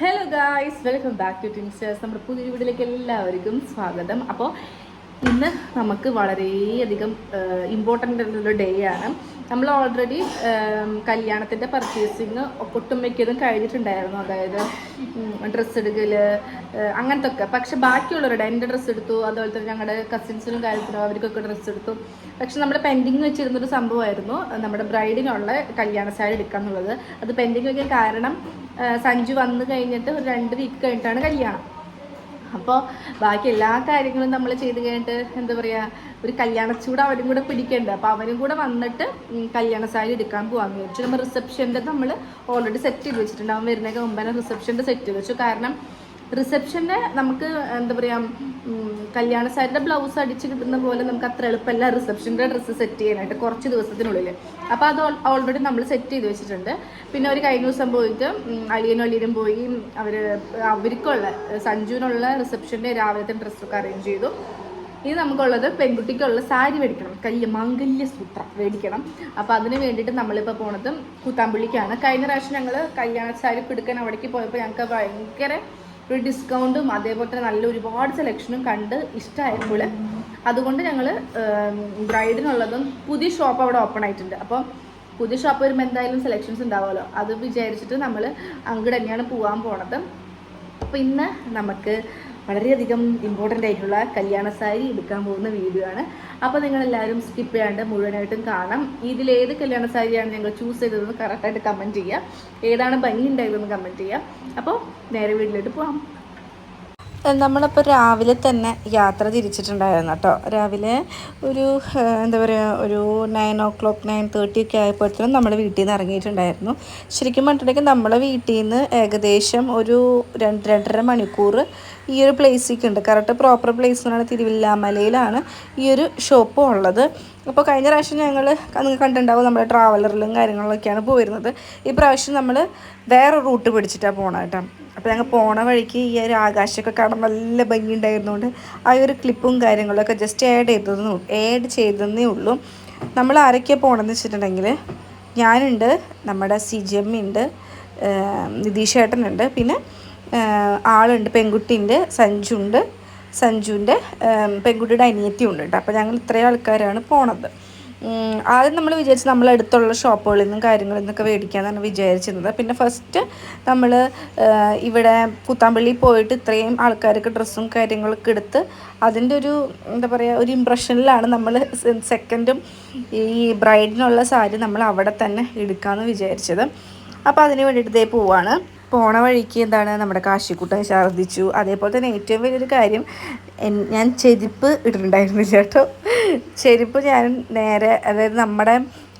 Hello guys welcome back to Tinsters നമ്മുടെ പുതിയ വീട്ടിലേക്ക് എല്ലാവർക്കും സ്വാഗതം. അപ്പോൾ ഇന്ന് നമുക്ക് വളരെയധികം ഇമ്പോർട്ടന്റ് ആയിട്ടുള്ള ഡേ ആണ്. നമ്മൾ ഓൾറെഡി കല്യാണത്തിന്റെ പർച്ചേസിങ് ഒട്ടുമിക്കതും കഴിഞ്ഞിട്ടുണ്ടായിരുന്നു. അതായത് ഡ്രസ്സ് എടുക്കൽ അങ്ങനത്തെ ഒക്കെ പക്ഷെ ബാക്കിയുള്ളവരുടെ എന്റെ ഡ്രസ്സ് എടുത്തു അതുപോലെ തന്നെ ഞങ്ങളുടെ കസിൻസിനും കാര്യത്തിനും അവർക്കൊക്കെ ഡ്രസ്സ് എടുത്തു. പക്ഷെ നമ്മൾ പെൻഡിങ് വെച്ചിരുന്നൊരു സംഭവമായിരുന്നു നമ്മുടെ ബ്രൈഡിനുള്ള കല്യാണ സാരി എടുക്കുക എന്നുള്ളത് അത് പെൻഡിങ് വയ്ക്കാൻ കാരണം സഞ്ജു വന്നു കഴിഞ്ഞിട്ട് ഒരു രണ്ട് വീക്ക് കഴിഞ്ഞിട്ടാണ് കല്യാണം. അപ്പോൾ ബാക്കി എല്ലാ കാര്യങ്ങളും നമ്മൾ ചെയ്ത് കഴിഞ്ഞിട്ട് എന്താ പറയുക ഒരു കല്യാണ കല്യാണച്ചൂട് അവരും കൂടെ പിടിക്കേണ്ടത് അപ്പോൾ അവരും കൂടെ വന്നിട്ട് കല്യാണ സാരി എടുക്കാൻ പോകാമെന്ന് വിചാരിച്ചു. നമ്മൾ റിസപ്ഷന്റെ നമ്മൾ ഓൾറെഡി സെറ്റ് ചെയ്ത് വെച്ചിട്ടുണ്ട്. അവൻ വരുന്നതിന് മുമ്പ് റിസപ്ഷന്റെ സെറ്റ് ചെയ്ത് വെച്ചു. കാരണം റിസപ്ഷന് നമുക്ക് എന്താ പറയുക കല്യാണ സാരിയുടെ ബ്ലൗസ് അടിച്ച് കിട്ടുന്ന പോലെ നമുക്ക് അത്ര എളുപ്പമല്ല റിസപ്ഷന്റെ ഡ്രസ്സ് സെറ്റ് ചെയ്യാനായിട്ട് കുറച്ച് ദിവസത്തിനുള്ളിൽ അപ്പോൾ അത് ഓൾറെഡി നമ്മൾ സെറ്റ് ചെയ്ത് വെച്ചിട്ടുണ്ട്. പിന്നെ ഒരു കഴിഞ്ഞ ദിവസം പോയിട്ട് അളിയനും അളിയനും പോയി അവർ അവർക്കുള്ള സഞ്ജുവിനുള്ള റിസപ്ഷന്റെ രാവിലത്തെ ഡ്രസ്സൊക്കെ അറേഞ്ച് ചെയ്തു. ഇനി നമുക്കുള്ളത് പെൺകുട്ടിക്കുള്ള സാരി മേടിക്കണം. കല്യ മാംഗല്യ സൂത്രം മേടിക്കണം. അപ്പോൾ അതിന് വേണ്ടിയിട്ട് നമ്മളിപ്പോൾ പോണത് കൂത്താമ്പള്ളിക്കാണ്. കഴിഞ്ഞ പ്രാവശ്യം ഞങ്ങൾ കല്യാണ സാരി പിടുക്കാൻ അവിടേക്ക് പോയപ്പോൾ ഞങ്ങൾക്ക് ഭയങ്കര ഒരു ഡിസ്കൗണ്ടും അതേപോലെ തന്നെ നല്ല ഒരുപാട് സെലക്ഷനും കണ്ട് ഇഷ്ടമായപ്പോൾ അതുകൊണ്ട് ഞങ്ങൾ ബ്രൈഡിനുള്ളതും പുതിയ ഷോപ്പ് അവിടെ ഓപ്പൺ ആയിട്ടുണ്ട്. അപ്പം പുതിയ ഷോപ്പ് വരുമ്പോൾ എന്തായാലും സെലക്ഷൻസ് ഉണ്ടാവുമല്ലോ. അത് വിചാരിച്ചിട്ട് നമ്മൾ അങ്ങോട്ട് തന്നെയാണ് പോകാൻ പോണത്. അപ്പോൾ ഇന്ന് നമുക്ക് വളരെയധികം ഇമ്പോർട്ടന്റ് ആയിട്ടുള്ള കല്യാണ സാരി എടുക്കാൻ പോകുന്ന വീഡിയോ ആണ്. അപ്പോൾ നിങ്ങളെല്ലാവരും സ്കിപ്പ് ചെയ്യാണ്ട് മുഴുവനായിട്ടും കാണാം ഇതിലേത് കല്യാണ സാരിയാണ് ഞങ്ങൾ ചൂസ് ചെയ്തതെന്ന് കറക്റ്റായിട്ട് കമന്റ് ചെയ്യുക ഏതാണ് ഭംഗി ഉണ്ടായതെന്ന് കമന്റ് ചെയ്യുക അപ്പോൾ നേരെ വീട്ടിലോട്ട് പോകാം നമ്മളിപ്പോൾ രാവിലെ തന്നെ യാത്ര തിരിച്ചിട്ടുണ്ടായിരുന്നു കേട്ടോ. രാവിലെ ഒരു എന്താ പറയുക ഒരു nine o'clock nine thirty ഒക്കെ ആയപ്പോഴത്തേനും നമ്മൾ വീട്ടിൽ നിന്ന് ഇറങ്ങിയിട്ടുണ്ടായിരുന്നു. ശരിക്കും പറഞ്ഞിട്ടുണ്ടെങ്കിൽ നമ്മളെ വീട്ടിൽ നിന്ന് ഏകദേശം ഒരു രണ്ട് രണ്ടര മണിക്കൂർ ഈ ഒരു പ്ലേസിലേക്ക് ഉണ്ട്. കറക്റ്റ് പ്രോപ്പർ പ്ലേസ് എന്ന് പറയുന്നത് തിരുവില്ലാമലയിലാണ് ഈ ഒരു ഷോപ്പ് ഉള്ളത്. അപ്പോൾ കഴിഞ്ഞ പ്രാവശ്യം ഞങ്ങൾ നിങ്ങൾ കണ്ടിട്ടുണ്ടാവും നമ്മുടെ ട്രാവലറിലും കാര്യങ്ങളിലൊക്കെയാണ് പോയിരുന്നത്. ഈ പ്രാവശ്യം നമ്മൾ വേറെ റൂട്ട് പിടിച്ചിട്ടാണ് പോകണം കേട്ടോ അപ്പോൾ ഞങ്ങൾ പോണ വഴിക്ക് ഈ ഒരു ആകാശമൊക്കെ കാണാൻ നല്ല ഭംഗി ഉണ്ടായിരുന്നുകൊണ്ട് ആ ഒരു ക്ലിപ്പും കാര്യങ്ങളൊക്കെ ജസ്റ്റ് ആഡ് ചെയ്തതെന്ന് ആഡ് ചെയ്തതേ ഉള്ളൂ. നമ്മൾ ആരൊക്കെയാണ് പോകണമെന്ന് വെച്ചിട്ടുണ്ടെങ്കിൽ ഞാനുണ്ട് നമ്മുടെ സി ജി എം ഉണ്ട് നിതീഷ് ഏട്ടനുണ്ട് പിന്നെ ആളുണ്ട് സഞ്ജു സഞ്ജുണ്ട് സഞ്ജുവിന്റെ പെൺകുട്ടിയുടെ അനിയത്തി ഉണ്ട് കേട്ടോ അപ്പോൾ ഞങ്ങൾ ഇത്രയും ആൾക്കാരാണ് പോണത്. ആദ്യം നമ്മൾ വിചാരിച്ച് നമ്മൾ അടുത്തുള്ള ഷോപ്പുകളിൽ നിന്നും കാര്യങ്ങളിൽ നിന്നൊക്കെ മേടിക്കാമെന്നാണ് വിചാരിച്ചിരുന്നത്. പിന്നെ ഫസ്റ്റ് നമ്മൾ ഇവിടെ കുത്താമ്പള്ളി പോയിട്ട് ഇത്രയും ആൾക്കാർക്ക് ഡ്രസ്സും കാര്യങ്ങളൊക്കെ എടുത്ത് അതിന്റെ ഒരു എന്താ പറയുക ഒരു ഇമ്പ്രഷനിലാണ് നമ്മൾ സെക്കൻഡും ഈ ബ്രൈഡിനുള്ള സാരി നമ്മൾ അവിടെ തന്നെ എടുക്കാമെന്ന് വിചാരിച്ചത്. അപ്പോൾ അതിന് വേണ്ടിയിട്ട് ഇതേ പോവാണ്. പോണ വഴിക്ക് എന്താണ് നമ്മുടെ കാശിക്കുട്ടൻ ഛർദ്ദിച്ചു. അതേപോലെ തന്നെ ഏറ്റവും വലിയൊരു കാര്യം ഞാൻ ചെരുപ്പ് ഇട്ടിട്ടുണ്ടായിരുന്നില്ല കേട്ടോ ചെരുപ്പ് ഞാൻ നേരെ അതായത് നമ്മുടെ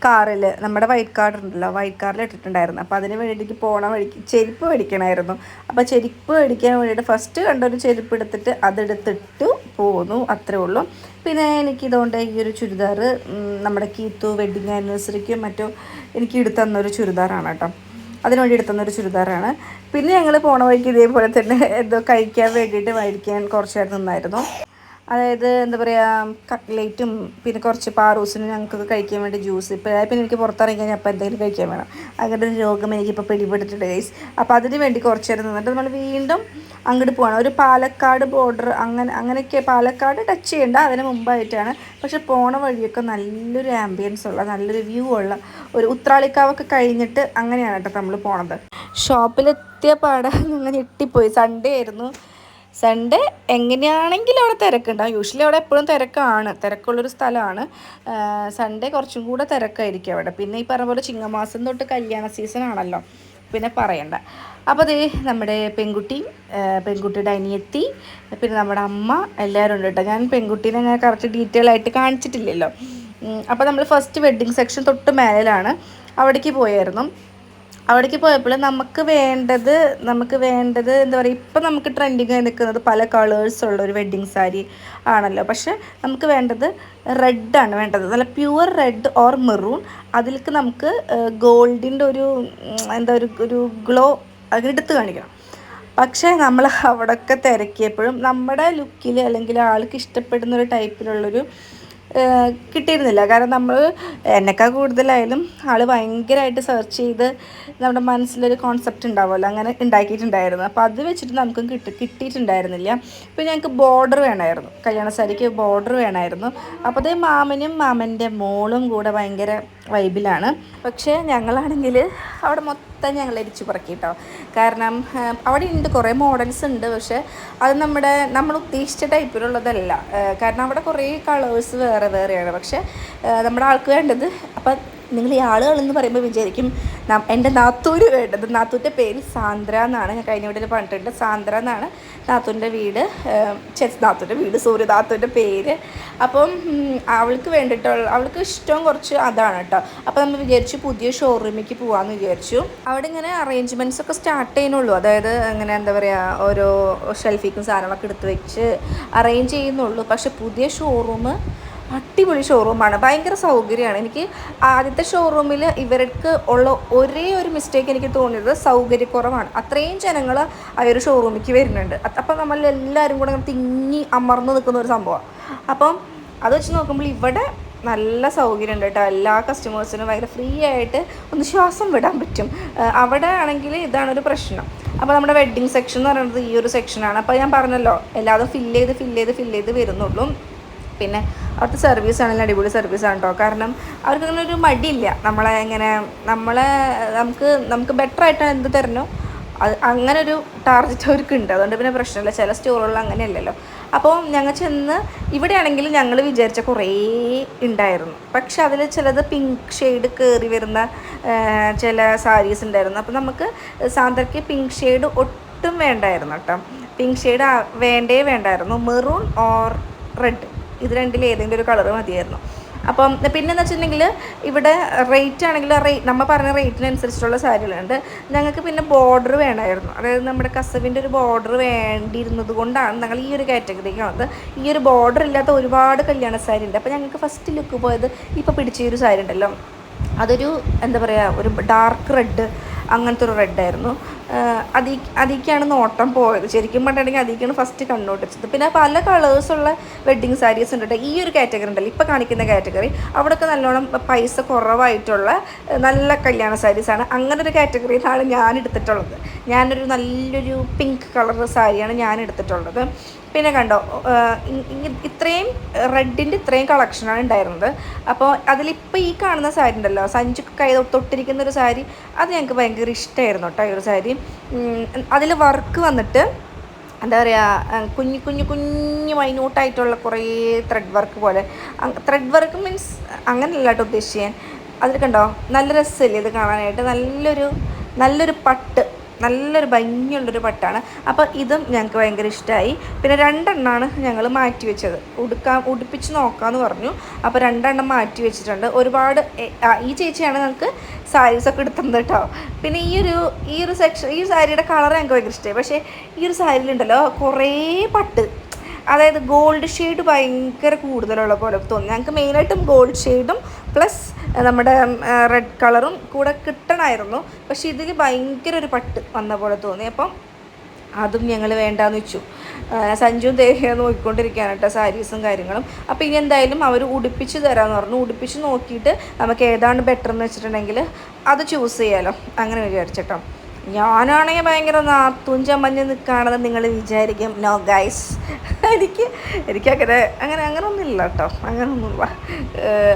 കാറിൽ നമ്മുടെ വൈറ്റ് കാർഡ് ഉണ്ടല്ലോ വൈറ്റ് കാറിൽ ഇട്ടിട്ടുണ്ടായിരുന്നു. അപ്പോൾ അതിന് വേണ്ടിയിട്ട് പോണ വഴിക്ക് ചെരുപ്പ് മേടിക്കണമായിരുന്നു അപ്പോൾ ചെരുപ്പ് മേടിക്കാൻ വേണ്ടിയിട്ട് ഫസ്റ്റ് കണ്ടൊരു ചെരുപ്പ് എടുത്തിട്ട് അതെടുത്തിട്ട് പോന്നു അത്രേ ഉള്ളൂ. പിന്നെ എനിക്ക് ഇതുകൊണ്ട് ഈ ഒരു ചുരിദാർ നമ്മുടെ കീത്തു വെഡിങ് ആനിവേഴ്സറിക്കും മറ്റും എനിക്ക് എടുത്തു തന്നൊരു ചുരിദാറാണ് കേട്ടോ. അതിന് എടുത്തുന്ന എടുത്തുന്നൊരു ചുരിദാറാണ്. പിന്നെ ഞങ്ങൾ പോണ വഴിക്ക് ഇതേപോലെ തന്നെ എന്തോ കഴിക്കാൻ വേണ്ടിയിട്ട് മേടിക്കാൻ കുറച്ച് നേരം നിന്നായിരുന്നു. അതായത് എന്താ പറയുക കട്ട്ലേറ്റും പിന്നെ കുറച്ച് പാറൂസിനും ഞങ്ങൾക്ക് കഴിക്കാൻ വേണ്ടി ജ്യൂസ്. ഇപ്പോൾ പിന്നെ എനിക്ക് പുറത്തിറങ്ങി കഴിഞ്ഞാൽ അപ്പോൾ എന്തെങ്കിലും കഴിക്കാൻ വേണം. അങ്ങനെ ഒരു രോഗം എനിക്കിപ്പോൾ പിടിപെട്ടിട്ടുണ്ട് ഗൈസ് അപ്പോൾ അതിന് വേണ്ടി കുറച്ച് നേരം നിന്നിട്ട് നമ്മൾ വീണ്ടും അങ്ങോട്ട് പോകണം ഒരു പാലക്കാട് ബോർഡർ അങ്ങനെ അങ്ങനെയൊക്കെ പാലക്കാട് ടച്ച് ചെയ്യേണ്ട അതിന് മുമ്പായിട്ടാണ്. പക്ഷെ പോണ വഴിയൊക്കെ നല്ലൊരു ആംബിയൻസ് ഉള്ള നല്ലൊരു വ്യൂ ഉള്ള ഒരു ഉത്രാളിക്കാവൊക്കെ കഴിഞ്ഞിട്ട് അങ്ങനെയാണ് കേട്ടോ നമ്മൾ പോണത്. ഷോപ്പിലെത്തിയ പാടെ. ഞങ്ങൾ ഞെട്ടിപ്പോയി. സൺഡേ ആയിരുന്നു. സൺഡേ എങ്ങനെയാണെങ്കിലും അവിടെ തിരക്കുണ്ടാവും യൂഷ്വലി അവിടെ എപ്പോഴും തിരക്കാണ്. തിരക്കുള്ളൊരു സ്ഥലമാണ്. സൺഡേ കുറച്ചും കൂടെ തിരക്കായിരിക്കും അവിടെ. പിന്നെ ഈ പറഞ്ഞ പോലെ ചിങ്ങമാസം തൊട്ട് കല്യാണ സീസൺ ആണല്ലോ. പിന്നെ പറയണ്ട. അപ്പോൾ അതേ നമ്മുടെ പെൺകുട്ടി പെൺകുട്ടിയുടെ അനിയത്തി പിന്നെ നമ്മുടെ അമ്മ എല്ലാവരും ഉണ്ട് കേട്ടോ. ഞാൻ പെൺകുട്ടീനെ ഞാൻ കറക്റ്റ് ഡീറ്റെയിൽ ആയിട്ട് കാണിച്ചിട്ടില്ലല്ലോ. അപ്പോൾ നമ്മൾ ഫസ്റ്റ് വെഡ്ഡിങ് സെക്ഷൻ തൊട്ട് മേലിലാണ് അവിടേക്ക് പോയായിരുന്നു. അവിടേക്ക് പോയപ്പോൾ നമുക്ക് വേണ്ടത് നമുക്ക് വേണ്ടത് എന്താ പറയുക ഇപ്പം നമുക്ക് ട്രെൻഡിങ് ആയി നിൽക്കുന്നത് പല കളേഴ്സ് ഉള്ള ഒരു വെഡ്ഡിങ് സാരി ആണല്ലോ. പക്ഷേ നമുക്ക് വേണ്ടത് റെഡാണ് വേണ്ടത്. നല്ല പ്യുവർ റെഡ് ഓർ മെറൂൺ അതിലേക്ക് നമുക്ക് ഗോൾഡിന്റെ ഒരു എന്താ ഒരു ഒരു ഗ്ലോ അതിനെടുത്ത് കാണിക്കണം. പക്ഷേ നമ്മൾ അവിടെയൊക്കെ തിരക്കിയപ്പോഴും നമ്മുടെ ലുക്കിൽ അല്ലെങ്കിൽ ആൾക്ക് ഇഷ്ടപ്പെടുന്ന ഒരു ടൈപ്പിലുള്ളൊരു കിട്ടിയിരുന്നില്ല. കാരണം നമ്മൾ എന്നെക്കാൾ കൂടുതലായാലും ആൾ ഭയങ്കരമായിട്ട് സെർച്ച് ചെയ്ത് നമ്മുടെ മനസ്സിലൊരു കോൺസെപ്റ്റ് ഉണ്ടാവുമല്ലോ. അങ്ങനെ ഉണ്ടാക്കിയിട്ടുണ്ടായിരുന്നു. അപ്പോൾ അത് വെച്ചിട്ട് നമുക്കും കിട്ടി കിട്ടിയിട്ടുണ്ടായിരുന്നില്ല. അപ്പോൾ ഞങ്ങൾക്ക് ബോർഡർ വേണമായിരുന്നു. കല്യാണ സാരിക്ക് ബോർഡർ വേണമായിരുന്നു. അപ്പോൾ അതേ മാമനും മാമന്റെ മോളും കൂടെ ഭയങ്കര വൈബിലാണ് പക്ഷേ ഞങ്ങളാണെങ്കിൽ അവിടെ മൊത്തം ഞങ്ങൾ എരിച്ചു പറക്കി കാരണം അവിടെ ഉണ്ട് കുറേ മോഡൽസ് ഉണ്ട്. പക്ഷേ അത് നമ്മുടെ നമ്മൾ ഉദ്ദേശിച്ച ടൈപ്പിലുള്ളതല്ല കാരണം അവിടെ കുറേ കളേഴ്സ് വേറെ വേറെയാണ്. പക്ഷേ നമ്മുടെ ആൾക്ക് വേണ്ടത് അപ്പം നിങ്ങൾ ഈ ആളുകളെന്ന് പറയുമ്പോൾ വിചാരിക്കും എന്റെ നാത്തൂര് വേണ്ടത് നാത്തൂന്റെ പേര് സാന്ദ്ര എന്നാണ്. ഞാൻ കഴിഞ്ഞ വീട്ടിൽ പറഞ്ഞിട്ടുണ്ട്. സാന്ദ്ര എന്നാണ് നാത്തൂന്റെ വീട്. ചെസ് നാത്തൂന്റെ വീട് സൂര്യ നാത്തൂന്റെ പേര്. അപ്പം അവൾക്ക് വേണ്ടിയിട്ടുള്ള അവൾക്ക് ഇഷ്ടം കുറച്ച് അതാണ് കേട്ടോ. അപ്പോൾ നമ്മൾ വിചാരിച്ചു പുതിയ ഷോറൂമിലേക്ക് പോകാമെന്ന് വിചാരിച്ചു. അവിടെ ഇങ്ങനെ അറേഞ്ച്മെന്റ്സ് ഒക്കെ സ്റ്റാർട്ട് ചെയ്യുന്നുള്ളൂ. അതായത് അങ്ങനെ എന്താ പറയുക ഓരോ ഷെൽഫിക്കും സാധനങ്ങളൊക്കെ എടുത്ത് വെച്ച് അറേഞ്ച് ചെയ്യുന്നുള്ളൂ. പക്ഷേ പുതിയ ഷോറൂം അടിപൊളി ഷോറൂമാണ് ഭയങ്കര സൗകര്യമാണ്. എനിക്ക് ആദ്യത്തെ ഷോറൂമിൽ ഇവർക്ക് ഉള്ള ഒരേ ഒരു മിസ്റ്റേക്ക് എനിക്ക് തോന്നിയത് സൗകര്യക്കുറവാണ്. അത്രയും ജനങ്ങൾ ആ ഒരു ഷോറൂമിലേക്ക് വരുന്നുണ്ട്. അപ്പം നമ്മൾ എല്ലാവരും കൂടെ തിങ്ങി അമർന്നു നിൽക്കുന്ന ഒരു സംഭവമാണ് അപ്പം അത് വെച്ച് നോക്കുമ്പോൾ ഇവിടെ നല്ല സൗകര്യമുണ്ട് കേട്ടോ. എല്ലാ കസ്റ്റമേഴ്സിനും ഭയങ്കര ഫ്രീ ആയിട്ട് ഒന്ന് ശ്വാസം വിടാൻ പറ്റും. അവിടെ ആണെങ്കിൽ ഇതാണ് ഒരു പ്രശ്നം. അപ്പോൾ നമ്മുടെ വെഡ്ഡിങ് സെക്ഷൻ എന്ന് പറയുന്നത് ഈ ഒരു സെക്ഷനാണ് അപ്പോൾ ഞാൻ പറഞ്ഞല്ലോ എല്ലാതും ഫില്ല് ചെയ്ത് ഫില്ല് ചെയ്ത് ഫില്ല് ചെയ്ത് വരുന്നുള്ളൂ. പിന്നെ അവിടുത്തെ സർവീസ് ആണെങ്കിലും അടിപൊളി സർവീസാണ് കേട്ടോ കാരണം അവർക്ക് അങ്ങനെ ഒരു മടിയില്ല. നമ്മളെ എങ്ങനെ നമ്മളെ നമുക്ക് നമുക്ക് ബെറ്റർ ആയിട്ട് എന്ത് തരണോ അത് അങ്ങനെ ഒരു ടാർജറ്റ് അവർക്ക് ഉണ്ട് അതുകൊണ്ട് പിന്നെ പ്രശ്നമില്ല. ചില സ്റ്റോറുകളിൽ അങ്ങനെയല്ലല്ലോ. അപ്പോൾ ഞങ്ങൾ ചെന്ന് ഇവിടെയാണെങ്കിൽ ഞങ്ങൾ വിചാരിച്ച കുറേ ഉണ്ടായിരുന്നു. പക്ഷെ അതിൽ ചിലത് പിങ്ക് ഷെയ്ഡ് കയറി വരുന്ന ചില സാരീസ് ഉണ്ടായിരുന്നു. അപ്പോൾ നമുക്ക് സാന്ദ്രയ്ക്ക് പിങ്ക് ഷെയ്ഡ് ഒട്ടും വേണ്ടായിരുന്നു കേട്ടോ പിങ്ക് ഷെയ്ഡ് വേണ്ടേ വേണ്ടായിരുന്നു. മെറൂൺ ഓർ റെഡ് ഇത് രണ്ടിൽ ഏതെങ്കിലും ഒരു കളർ മതിയായിരുന്നു. അപ്പം പിന്നെ എന്ന് വെച്ചിട്ടുണ്ടെങ്കിൽ ഇവിടെ റേറ്റ് ആണെങ്കിൽ റേറ്റ് നമ്മൾ പറഞ്ഞ റേറ്റിനനുസരിച്ചിട്ടുള്ള സാരികളുണ്ട് ഞങ്ങൾക്ക് പിന്നെ ബോർഡർ വേണമായിരുന്നു അതായത് നമ്മുടെ കസവിന്റെ ഒരു ബോർഡർ വേണ്ടിയിരുന്നത് കൊണ്ടാണ് ഞങ്ങൾ ഈ ഒരു കാറ്റഗറിക്ക് വന്നത്. ഈ ഒരു ബോർഡർ ഇല്ലാത്ത ഒരുപാട് കല്യാണ സാരി ഉണ്ട്. അപ്പോൾ ഞങ്ങൾക്ക് ഫസ്റ്റ് ലുക്ക് പോയത് ഇപ്പോൾ പിടിച്ച ഒരു സാരി ഉണ്ടല്ലോ. അതൊരു എന്താ പറയുക ഒരു ഡാർക്ക് റെഡ് അങ്ങനത്തെ ഒരു റെഡായിരുന്നു അതി അതിക്കാണ് നോട്ടം പോയത്. ശരിക്കും പറഞ്ഞിട്ടുണ്ടെങ്കിൽ അതിക്കാണ് ഫസ്റ്റ് കണ്ണോട്ടിച്ചത് പിന്നെ പല കളേഴ്സുള്ള വെഡ്ഡിങ് സാരീസ് ഉണ്ട് ഈ ഒരു കാറ്റഗറി ഉണ്ടല്ലോ. ഇപ്പോൾ കാണിക്കുന്ന കാറ്റഗറി അവിടെയൊക്കെ നല്ലോണം പൈസ കുറവായിട്ടുള്ള നല്ല കല്യാണ സാരീസാണ് അങ്ങനെ ഒരു കാറ്റഗറിയിലാണ് ഞാൻ എടുത്തിട്ടുള്ളത്. ഞാനൊരു നല്ലൊരു പിങ്ക് കളർ സാരിയാണ് ഞാൻ എടുത്തിട്ടുള്ളത് പിന്നെ കണ്ടോ ഇത്രയും റെഡിന്റെ ഇത്രയും കളക്ഷനാണ് ഉണ്ടായിരുന്നത്. അപ്പോൾ അതിലിപ്പോൾ ഈ കാണുന്ന സാരി ഉണ്ടല്ലോ സഞ്ചു കൈ തൊട്ടിരിക്കുന്ന ഒരു സാരി അത് ഞങ്ങൾക്ക് ഭയങ്കര ഇഷ്ടമായിരുന്നു കേട്ടോ ഈ ഒരു സാരി. അതിൽ വർക്ക് വന്നിട്ട് എന്താ പറയുക കുഞ്ഞു കുഞ്ഞു കുഞ്ഞു മൈന്യൂട്ടായിട്ടുള്ള കുറേ ത്രെഡ് വർക്ക് പോലെ. ത്രെഡ് വർക്ക് മീൻസ് അങ്ങനെയല്ല കേട്ടോ ഉദ്ദേശിക്കാൻ അതിൽ കണ്ടോ നല്ല രസമില്ലേ ഇത് കാണാനായിട്ട്? നല്ലൊരു നല്ലൊരു പട്ട് നല്ലൊരു ഭംഗിയുള്ളൊരു പട്ടാണ്. അപ്പോൾ ഇതും ഞങ്ങൾക്ക് ഭയങ്കര ഇഷ്ടമായി പിന്നെ രണ്ടെണ്ണമാണ് ഞങ്ങൾ മാറ്റി വെച്ചത്. ഉടുക്കാൻ ഉടുപ്പിച്ച് നോക്കാമെന്ന് പറഞ്ഞു. അപ്പോൾ രണ്ടെണ്ണം മാറ്റി വെച്ചിട്ടുണ്ട്. ഒരുപാട് ഈ ചേച്ചിയാണ് ഞങ്ങൾക്ക് സാരീസൊക്കെ എടുത്തത് കേട്ടോ പിന്നെ ഈ ഒരു ഈ ഒരു സെക്ഷൻ ഈ സാരിയുടെ കളർ ഞങ്ങൾക്ക് ഭയങ്കര ഇഷ്ടമായി പക്ഷേ ഈ ഒരു സാരിയിലുണ്ടല്ലോ കുറേ പട്ട്. അതായത് ഗോൾഡ് ഷെയ്ഡ് ഭയങ്കര കൂടുതലുള്ള പോലെ തോന്നി. ഞങ്ങൾക്ക് മെയിനായിട്ടും ഗോൾഡ് ഷെയ്ഡും പ്ലസ് നമ്മുടെ റെഡ് കളറും കൂടെ കിട്ടണമായിരുന്നു പക്ഷെ ഇതിൽ ഭയങ്കര ഒരു പട്ട് വന്ന പോലെ തോന്നി. അപ്പം അതും ഞങ്ങൾ വേണ്ടാന്ന് വെച്ചു. സഞ്ജു ദേഹിയ നോക്കിക്കൊണ്ടിരിക്കുകയാണ് കേട്ടോ സാരീസും കാര്യങ്ങളും. അപ്പോൾ ഇനി എന്തായാലും അവർ ഉടുപ്പിച്ച് തരാമെന്ന് പറഞ്ഞു. ഉടുപ്പിച്ച് നോക്കിയിട്ട് നമുക്ക് ഏതാണ് ബെറ്റർ എന്ന് വെച്ചിട്ടുണ്ടെങ്കിൽ അത് ചൂസ് ചെയ്യാമല്ലോ അങ്ങനെ വിചാരിച്ചിട്ടോ ഞാനാണെങ്കിൽ ഭയങ്കര നാത്തൂൻ മഞ്ഞ് നിൽക്കുകയാണെന്ന് നിങ്ങൾ വിചാരിക്കും. നോ ഗൈസ് എനിക്ക് എനിക്കങ്ങനെ അങ്ങനെ അങ്ങനെ ഒന്നുമില്ല കേട്ടോ. അങ്ങനെ ഒന്നുമില്ല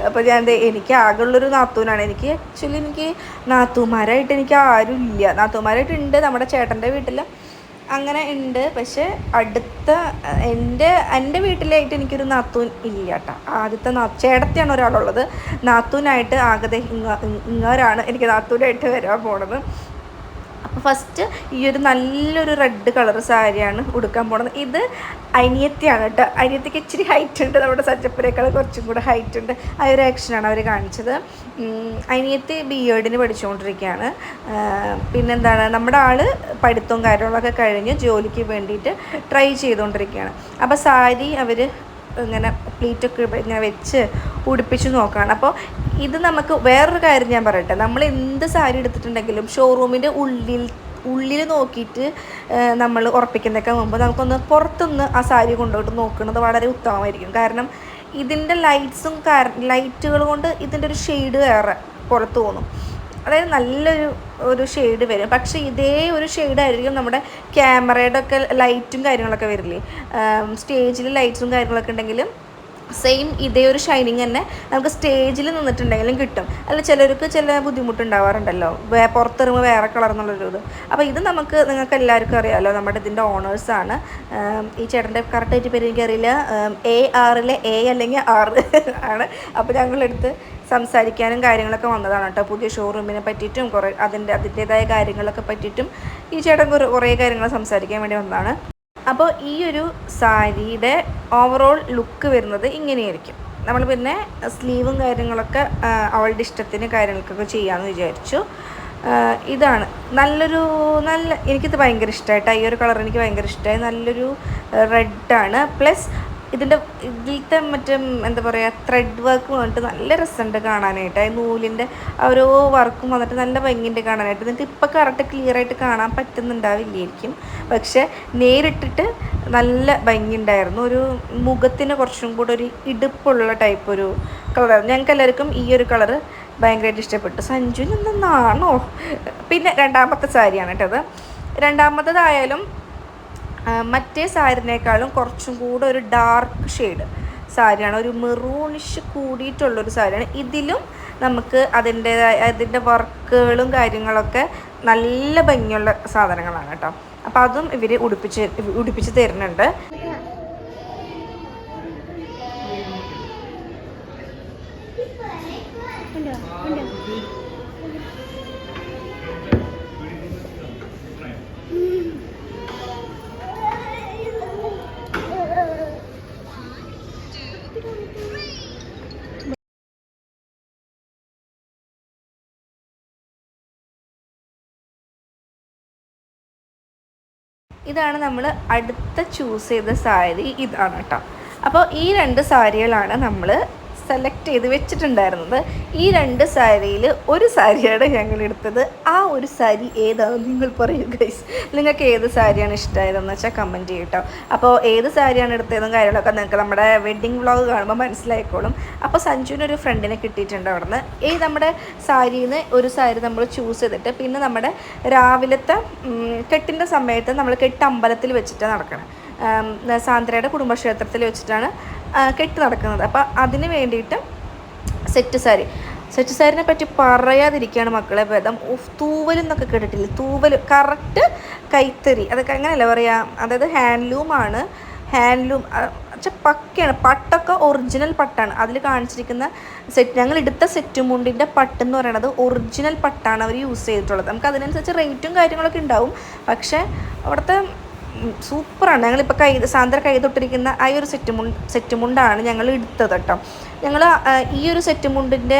അപ്പോൾ ഞാൻ എനിക്ക് ആകെയുള്ളൊരു നാത്തൂനാണ്. എനിക്ക് ആക്ച്വലി എനിക്ക് നാത്തൂമാരായിട്ട് എനിക്ക് ആരും ഇല്ല നാത്തൂമാരായിട്ട് ഉണ്ട് നമ്മുടെ ചേട്ടന്റെ വീട്ടിൽ അങ്ങനെ ഉണ്ട്. പക്ഷെ അടുത്ത എന്റെ എന്റെ വീട്ടിലായിട്ട് എനിക്കൊരു നാത്തൂൻ ഇല്ല കേട്ടോ. ആദ്യത്തെ നാ ചേട്ടത്തെയാണ് ഒരാളുള്ളത്. നാത്തൂനായിട്ട് ആകെ ഇങ്ങ ഇങ്ങോരാണ് എനിക്ക് നാത്തൂനായിട്ട് വരാൻ പോണത്. ഫസ്റ്റ് ഈ ഒരു നല്ലൊരു റെഡ് കളർ സാരിയാണ് ഉടുക്കാൻ പോണത്. ഇത് അനിയത്തിയാണ് കേട്ടോ അനിയത്തിക്ക് ഇച്ചിരി ഹൈറ്റ് ഉണ്ട്. നമ്മുടെ സച്ചപ്പനേക്കാൾ കുറച്ചും കൂടെ ഹൈറ്റ് ഉണ്ട്. ആ ഒരു ആക്ഷനാണ് അവർ കാണിച്ചത്. അനിയത്തി ബി എഡിന് പഠിച്ചുകൊണ്ടിരിക്കുകയാണ് പിന്നെന്താണ്? നമ്മുടെ ആൾ പഠിത്തവും കാര്യങ്ങളൊക്കെ കഴിഞ്ഞ് ജോലിക്ക് വേണ്ടിയിട്ട് ട്രൈ ചെയ്തുകൊണ്ടിരിക്കുകയാണ് അപ്പോൾ സാരി അവർ ഇങ്ങനെ പ്ലീറ്റൊക്കെ ഇങ്ങനെ വെച്ച് ഉടുപ്പിച്ച് നോക്കുകയാണ് അപ്പോൾ ഇത് നമുക്ക് വേറൊരു കാര്യം ഞാൻ പറയട്ടെ. നമ്മൾ എന്ത് സാരി എടുത്തിട്ടുണ്ടെങ്കിലും ഷോറൂമിന്റെ ഉള്ളിൽ ഉള്ളിൽ നോക്കിയിട്ട് നമ്മൾ ഉറപ്പിക്കുന്നതൊക്കെ മുമ്പ് നമുക്കൊന്ന് പുറത്തുനിന്ന് ആ സാരി കൊണ്ടുപോയിട്ട് നോക്കുന്നത് വളരെ ഉത്തമമായിരിക്കും. കാരണം ഇതിന്റെ ലൈറ്റ്സും ലൈറ്റുകൾ കൊണ്ട് ഇതിന്റെ ഒരു ഷെയ്ഡ് വേറെ പുറത്ത് തോന്നും. അതായത് നല്ലൊരു ഒരു ഷെയ്ഡ് വരും. പക്ഷേ ഇതേ ഒരു ഷെയ്ഡായിരിക്കും നമ്മുടെ ക്യാമറയുടെ ഒക്കെ ലൈറ്റും കാര്യങ്ങളൊക്കെ വരില്ലേ? സ്റ്റേജിൽ ലൈറ്റ്സും കാര്യങ്ങളൊക്കെ ഉണ്ടെങ്കിലും സെയിം ഇതേ ഒരു ഷൈനിങ് തന്നെ നമുക്ക് സ്റ്റേജിൽ നിന്നിട്ടുണ്ടെങ്കിലും കിട്ടും. അല്ല ചിലർക്ക് ചില ബുദ്ധിമുട്ടുണ്ടാവാറുണ്ടല്ലോ. വേ പുറത്തിറങ്ങുമ്പോൾ വേറെ കളർ എന്നുള്ളൊരു ഇത്. അപ്പോൾ ഇത് നമുക്ക് നിങ്ങൾക്ക് എല്ലാവർക്കും അറിയാമല്ലോ നമ്മുടെ ഇതിന്റെ ഓണേഴ്സാണ് ഈ ചേട്ടന്റെ കറക്റ്റായിട്ട് പേര് എനിക്കറിയില്ല. എ ആറിലെ എ അല്ലെങ്കിൽ ആറ് ആണ്. അപ്പോൾ ഞങ്ങളെടുത്ത് സംസാരിക്കാനും കാര്യങ്ങളൊക്കെ വന്നതാണ് കേട്ടോ. പുതിയ ഷോറൂമിനെ പറ്റിയിട്ടും കുറേ അതിന്റെ അതിന്റേതായ കാര്യങ്ങളൊക്കെ പറ്റിയിട്ടും ഈ ചേട്ടൻ കുറേ കുറേ കാര്യങ്ങൾ സംസാരിക്കാൻ വേണ്ടി വന്നതാണ്. അപ്പോൾ ഈ ഒരു സാരിയുടെ ഓവറോൾ ലുക്ക് വരുന്നത് ഇങ്ങനെയായിരിക്കും. നമ്മൾ പിന്നെ സ്ലീവും കാര്യങ്ങളൊക്കെ അവളുടെ ഇഷ്ടത്തിന് കാര്യങ്ങൾക്കൊക്കെ ചെയ്യാമെന്ന് വിചാരിച്ചു. ഇതാണ്. നല്ലൊരു നല്ല എനിക്കിത് ഭയങ്കര ഇഷ്ടമായിട്ടാണ് ഈ ഒരു കളർ എനിക്ക് ഭയങ്കര ഇഷ്ടമായി നല്ലൊരു റെഡാണ് പ്ലസ് ഇതിന്റെ ഇതിലത്തെ മറ്റേ എന്താ പറയുക ത്രെഡ് വർക്ക് വന്നിട്ട് നല്ല രസമുണ്ട് കാണാനായിട്ട്. ആ നൂലിന്റെ ഓരോ വർക്കും വന്നിട്ട് നല്ല ഭംഗിയുണ്ട് കാണാനായിട്ട്. നിങ്ങൾക്ക് ഇപ്പോൾ കറക്റ്റ് ക്ലിയർ ആയിട്ട് കാണാൻ പറ്റുന്നുണ്ടാവില്ലായിരിക്കും. പക്ഷെ നേരിട്ടിട്ട് നല്ല ഭംഗിയുണ്ടായിരുന്നു. ഒരു മുഖത്തിന് കുറച്ചും കൂടെ ഒരു ഇടുപ്പുള്ള ടൈപ്പ് ഒരു കളറായിരുന്നു ഞങ്ങൾക്ക് എല്ലാവർക്കും ഈ ഒരു കളറ് ഭയങ്കരമായിട്ട് ഇഷ്ടപ്പെട്ടു. സഞ്ജുവിന് നിന്നാണോ പിന്നെ രണ്ടാമത്തെ സാരിയാണ് കേട്ടത് രണ്ടാമത്തതായാലും മറ്റേ സാരിനേക്കാളും കുറച്ചും കൂടെ ഒരു ഡാർക്ക് ഷെയ്ഡ് സാരിയാണ് ഒരു മെറൂണിഷ് കൂടിയിട്ടുള്ളൊരു സാരിയാണ്. ഇതിലും നമുക്ക് അതിന്റെതായ അതിന്റെ വർക്കുകളും കാര്യങ്ങളൊക്കെ നല്ല ഭംഗിയുള്ള സാധനങ്ങളാണ് കേട്ടോ. അപ്പോൾ അതും ഇവർ ഉടുപ്പിച്ച് ഉടുപ്പിച്ച് തരുന്നുണ്ട്. ഇതാണ് നമ്മൾ അടുത്ത ചൂസ് ചെയ്ത സാരി ഇതാണ് കേട്ടോ അപ്പോൾ ഈ രണ്ട് സാരികളാണ് നമ്മൾ സെലക്ട് ചെയ്ത് വെച്ചിട്ടുണ്ടായിരുന്നത്. ഈ രണ്ട് സാരിയിൽ ഒരു സാരിയാണ് ഞങ്ങൾ എടുത്തത്. ആ ഒരു സാരി ഏതാണ് നിങ്ങൾ പറയൂ ഗൈസ് നിങ്ങൾക്ക് ഏത് സാരിയാണ് ഇഷ്ടമായതെന്ന് വെച്ചാൽ കമന്റ് ചെയ്യട്ടോ. അപ്പോൾ ഏത് സാരിയാണ് എടുത്തതെന്നും കാര്യങ്ങളൊക്കെ നിങ്ങൾക്ക് നമ്മുടെ വെഡ്ഡിങ് വ്ളോഗ് കാണുമ്പോൾ മനസ്സിലായിക്കോളും. അപ്പോൾ സഞ്ജുവിന് ഒരു ഫ്രണ്ടിനെ കിട്ടിയിട്ടുണ്ട് അവിടുന്ന്. ഈ നമ്മുടെ സാരിയിൽ നിന്ന് ഒരു സാരി നമ്മൾ ചൂസ് ചെയ്തിട്ട് പിന്നെ നമ്മുടെ രാവിലത്തെ കെട്ടിന്റെ സമയത്ത് നമ്മൾ കെട്ട് അമ്പലത്തിൽ വെച്ചിട്ട് നടക്കണം. സാന്ദ്രയുടെ കുടുംബക്ഷേത്രത്തിൽ വെച്ചിട്ടാണ് കെട്ട് നടക്കുന്നത്. അപ്പോൾ അതിന് വേണ്ടിയിട്ട് സെറ്റ് സാരി സെറ്റ് സാരിനെ പറ്റി പറയാതിരിക്കുകയാണ് മക്കളെ ഉഫ് തൂവൽ എന്നൊക്കെ കേട്ടിട്ടില്ല? തൂവൽ കറക്റ്റ് കൈത്തറി. അതൊക്കെ അങ്ങനെയല്ല പറയുക അതായത് ഹാൻഡ്ലൂമാണ് ഹാൻഡ്ലൂം പക്ഷെ പക്കയാണ്. പട്ടൊക്കെ ഒറിജിനൽ പട്ടാണ്. അതിൽ കാണിച്ചിരിക്കുന്ന സെറ്റ് ഞങ്ങൾ എടുത്ത സെറ്റ് മുണ്ടിന്റെ പട്ടെന്ന് പറയുന്നത് ഒറിജിനൽ പട്ടാണ് അവർ യൂസ് ചെയ്തിട്ടുള്ളത്. നമുക്ക് അതിനനുസരിച്ച് റേറ്റും കാര്യങ്ങളൊക്കെ ഉണ്ടാവും. പക്ഷേ അവിടുത്തെ സൂപ്പറാണ്. ഞങ്ങളിപ്പോൾ കൈ സാന്ദ്ര കൈ തൊട്ടിരിക്കുന്ന ആ ഒരു സെറ്റ് മുണ്ട് സെറ്റ് മുണ്ടാണ് ഞങ്ങൾ എടുത്തത് കേട്ടോ. ഞങ്ങൾ ഈ ഒരു സെറ്റ് മുണ്ടിന്റെ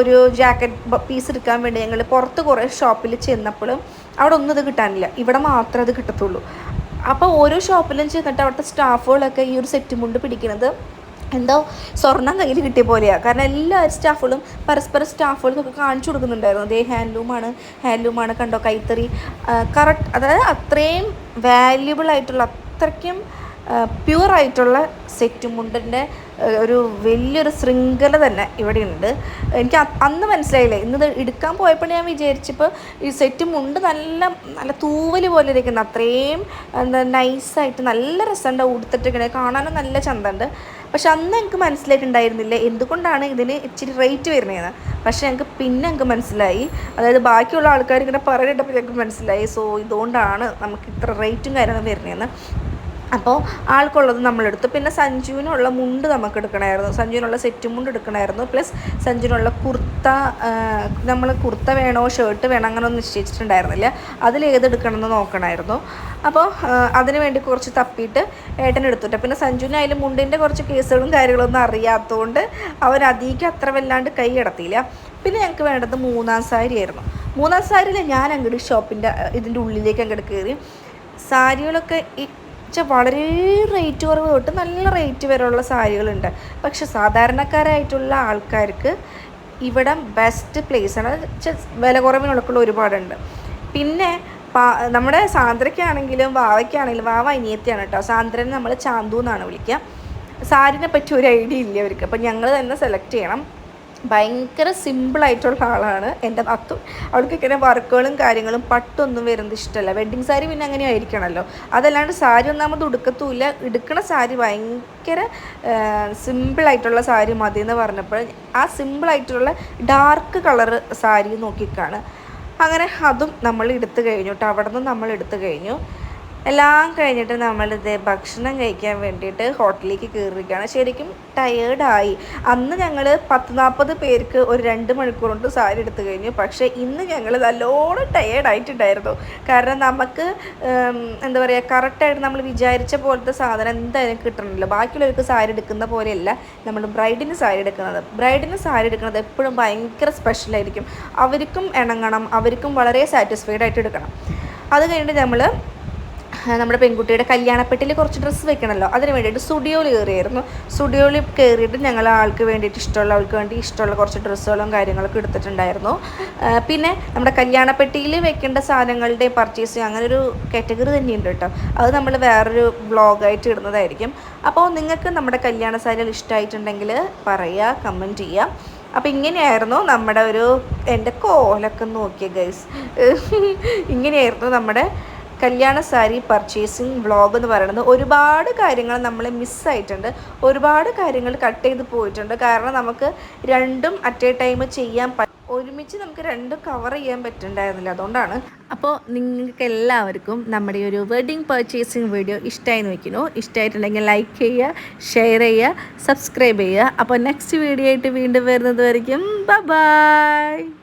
ഒരു ജാക്കറ്റ് പീസ് എടുക്കാൻ വേണ്ടി ഞങ്ങൾ പുറത്ത് കുറേ ഷോപ്പിൽ ചെന്നപ്പോഴും അവിടെ ഒന്നും ഇത് കിട്ടാനില്ല. ഇവിടെ മാത്രമേ അത് കിട്ടത്തുള്ളൂ. അപ്പോൾ ഓരോ ഷോപ്പിലും ചെന്നിട്ട് അവിടുത്തെ സ്റ്റാഫുകളൊക്കെ ഈ ഒരു സെറ്റ് മുണ്ട് പിടിക്കുന്നത് എന്തോ സ്വർണം കയ്യിൽ കിട്ടിയ പോലെയാണ് കാരണം എല്ലാ സ്റ്റാഫുകളും പരസ്പരം സ്റ്റാഫുകൾക്കൊക്കെ കാണിച്ചു കൊടുക്കുന്നുണ്ടായിരുന്നു. അതേ ഹാൻഡ്ലൂമാണ് ഹാൻഡ്ലൂമാണ് കണ്ടോ? കൈത്തറി കറക്റ്റ് അതായത് അത്രയും വാല്യുബിൾ ആയിട്ടുള്ള അത്രയ്ക്കും പ്യുവർ ആയിട്ടുള്ള സെറ്റ് മുണ്ടിന്റെ ഒരു വലിയൊരു ശൃംഖല തന്നെ ഇവിടെ ഉണ്ട്. എനിക്ക് അന്ന് മനസ്സിലായില്ല? ഇന്നത് എടുക്കാൻ പോയപ്പോൾ ഞാൻ വിചാരിച്ചപ്പോൾ ഈ സെറ്റ് മുണ്ട് നല്ല നല്ല തൂവൽ പോലെ ഇരിക്കുന്നത് അത്രയും എന്താ നൈസായിട്ട് നല്ല രസമുണ്ട്. ഉടുത്തിട്ടിങ്ങനെ കാണാനും നല്ല ചന്തമുണ്ട്. പക്ഷെ അന്ന് എനിക്ക് മനസ്സിലായിട്ടുണ്ടായിരുന്നില്ല. എന്തുകൊണ്ടാണ് ഇതിന് ഇച്ചിരി റേറ്റ് വരുന്നതെന്ന്. പക്ഷെ ഞങ്ങൾക്ക് പിന്നെ ഞങ്ങൾക്ക് മനസ്സിലായി. അതായത് ബാക്കിയുള്ള ആൾക്കാർ ഇങ്ങനെ പറഞ്ഞിട്ടപ്പോൾ ഞങ്ങൾക്ക് മനസ്സിലായി. സോ ഇതുകൊണ്ടാണ് നമുക്ക് ഇത്ര റേറ്റും കാര്യങ്ങളും വരുന്നതെന്ന്. അപ്പോൾ ആൾക്കുള്ളത് നമ്മളെടുത്തു. പിന്നെ സഞ്ജുവിനുള്ള മുണ്ട് നമുക്ക് എടുക്കണമായിരുന്നു സഞ്ജുവിനുള്ള സെറ്റ് മുണ്ട് എടുക്കണമായിരുന്നു പ്ലസ് സഞ്ജുവിനുള്ള കുർത്ത നമ്മൾ കുർത്ത വേണോ ഷർട്ട് വേണോ അങ്ങനെ ഒന്നും നിശ്ചയിച്ചിട്ടുണ്ടായിരുന്നില്ല. അതിൽ എന്ന് നോക്കണമായിരുന്നു അപ്പോൾ അതിന് വേണ്ടി കുറച്ച് തപ്പിയിട്ട് ഏട്ടൻ എടുത്തിട്ട്. പിന്നെ സഞ്ജുവിന് അതിൽ മുണ്ടിന്റെ കുറച്ച് കേസുകളും കാര്യങ്ങളൊന്നും അറിയാത്തതുകൊണ്ട് അവൻ അധികം അത്ര വല്ലാണ്ട് കൈ കിടത്തിയില്ല പിന്നെ ഞങ്ങൾക്ക് വേണ്ടത് മൂന്നാം സാരി ആയിരുന്നു. മൂന്നാം സാരിയിൽ ഞാൻ അങ്ങോട്ട് ഷോപ്പിന്റെ ഇതിന്റെ ഉള്ളിലേക്ക് അങ്ങോട്ട് കയറി. സാരികളൊക്കെ ഈ വെച്ചാൽ വളരെ റേറ്റ് കുറവ് തൊട്ട് നല്ല റേറ്റ് വരെയുള്ള സാരികളുണ്ട്. പക്ഷെ സാധാരണക്കാരായിട്ടുള്ള ആൾക്കാർക്ക് ഇവിടെ ബെസ്റ്റ് പ്ലേസ് ആണ്. വെച്ചാൽ വില കുറവിനുള്ളക്കുള്ള ഒരുപാടുണ്ട്. പിന്നെ പാ നമ്മുടെ സാന്ദ്രയ്ക്കാണെങ്കിലും വാവയ്ക്കാണെങ്കിലും വാവ അനിയത്തിയാണ് കേട്ടോ. സാന്ദ്രനെ നമ്മൾ ചാന്തു എന്നാണ് വിളിക്കുക. സാരിനെ പറ്റി ഒരു ഐഡിയ ഇല്ല അവർക്ക് അപ്പം ഞങ്ങൾ തന്നെ സെലക്ട് ചെയ്യണം. ഭയങ്കര സിമ്പിളായിട്ടുള്ള ആളാണ്. എന്റെ അത്തു അവൾക്ക് ഇങ്ങനെ വർക്കുകളും കാര്യങ്ങളും പട്ടൊന്നും വരുന്നത് ഇഷ്ടമല്ല. വെഡ്ഡിങ് സാരി പിന്നെ അങ്ങനെ ആയിരിക്കണമല്ലോ അതല്ലാണ്ട് സാരി ഒന്നാമത് ഉടുക്കത്തുമില്ല. എടുക്കണ സാരി ഭയങ്കര സിമ്പിളായിട്ടുള്ള സാരി മതി എന്ന് പറഞ്ഞപ്പോൾ ആ സിമ്പിളായിട്ടുള്ള ഡാർക്ക് കളർ സാരി നോക്കിക്കാണ്. അങ്ങനെ അതും നമ്മൾ എടുത്തു കഴിഞ്ഞു കേട്ടോ. അവിടെ നിന്ന് നമ്മൾ എടുത്തു കഴിഞ്ഞു. എല്ലാം കഴിഞ്ഞിട്ട് നമ്മളിത് ഭക്ഷണം കഴിക്കാൻ വേണ്ടിയിട്ട് ഹോട്ടലിലേക്ക് കയറിയിരിക്കുകയാണ്. ശരിക്കും ടയേർഡായി അന്ന് ഞങ്ങൾ പത്ത് നാൽപ്പത് പേർക്ക് ഒരു രണ്ട് മണിക്കൂർ കൊണ്ട് സാരി എടുത്തു കഴിഞ്ഞു. പക്ഷേ ഇന്ന് ഞങ്ങൾ നല്ലോണം ടയേർഡായിട്ടുണ്ടായിരുന്നു കാരണം നമുക്ക് എന്താ പറയുക കറക്റ്റായിട്ട് നമ്മൾ വിചാരിച്ച പോലത്തെ സാധനം എന്തായാലും കിട്ടണമല്ലോ ബാക്കിയുള്ളവർക്ക് സാരി എടുക്കുന്ന പോലെയല്ല നമ്മൾ ബ്രൈഡിന് സാരി എടുക്കുന്നത്. ബ്രൈഡിന് സാരി എടുക്കുന്നത് എപ്പോഴും ഭയങ്കര സ്പെഷ്യലായിരിക്കും അവർക്കും ഇണങ്ങണം അവർക്കും വളരെ സാറ്റിസ്ഫൈഡ് ആയിട്ട് എടുക്കണം. അത് കഴിഞ്ഞിട്ട് നമ്മൾ നമ്മുടെ പെൺകുട്ടിയുടെ കല്യാണപ്പെട്ടിയിൽ കുറച്ച് ഡ്രസ്സ് വെക്കണമല്ലോ അതിന് വേണ്ടിയിട്ട് സ്റ്റുഡിയോയിൽ കയറിയായിരുന്നു. സ്റ്റുഡിയോയിൽ കയറിയിട്ട് ഞങ്ങൾ ആൾക്ക് വേണ്ടിയിട്ട് ഇഷ്ടമുള്ള ആൾക്ക് വേണ്ടി ഇഷ്ടമുള്ള കുറച്ച് ഡ്രസ്സുകളും കാര്യങ്ങളൊക്കെ എടുത്തിട്ടുണ്ടായിരുന്നു. പിന്നെ നമ്മുടെ കല്യാണപ്പെട്ടിയിൽ വെക്കേണ്ട സാധനങ്ങളുടെ പർച്ചേസിങ് അങ്ങനെ ഒരു കാറ്റഗറി തന്നെയുണ്ട് കേട്ടോ. അത് നമ്മൾ വേറൊരു ബ്ലോഗായിട്ട് ഇടുന്നതായിരിക്കും. അപ്പോൾ നിങ്ങൾക്ക് നമ്മുടെ കല്യാണ സാരികൾ ഇഷ്ടമായിട്ടുണ്ടെങ്കിൽ പറയുക കമന്റ് ചെയ്യുക അപ്പോൾ ഇങ്ങനെയായിരുന്നു നമ്മുടെ ഒരു എന്റെ കോലൊക്കെ നോക്കിയ ഗൈസ് ഇങ്ങനെയായിരുന്നു നമ്മുടെ കല്യാണ സാരി പർച്ചേസിങ് വ്ളോഗ് എന്ന് പറയുന്നത് ഒരുപാട് കാര്യങ്ങൾ നമ്മൾ മിസ്സായിട്ടുണ്ട് ഒരുപാട് കാര്യങ്ങൾ കട്ട് ചെയ്ത് പോയിട്ടുണ്ട്. കാരണം നമുക്ക് രണ്ടും അറ്റ് എ ടൈം ചെയ്യാൻ ഒരുമിച്ച് നമുക്ക് രണ്ടും കവർ ചെയ്യാൻ പറ്റുന്നുണ്ടായിരുന്നില്ല അതുകൊണ്ടാണ്. അപ്പോൾ നിങ്ങൾക്ക് എല്ലാവർക്കും നമ്മുടെ ഈ ഒരു വെഡിങ് പർച്ചേസിങ് വീഡിയോ ഇഷ്ടമായി എന്ന് വെക്കുന്നു. ഇഷ്ടമായിട്ടുണ്ടെങ്കിൽ ലൈക്ക് ചെയ്യുക ഷെയർ ചെയ്യുക സബ്സ്ക്രൈബ് ചെയ്യുക. അപ്പോൾ നെക്സ്റ്റ് വീഡിയോ ആയിട്ട് വീണ്ടും വരുന്നത് വരയ്ക്കും. ബൈ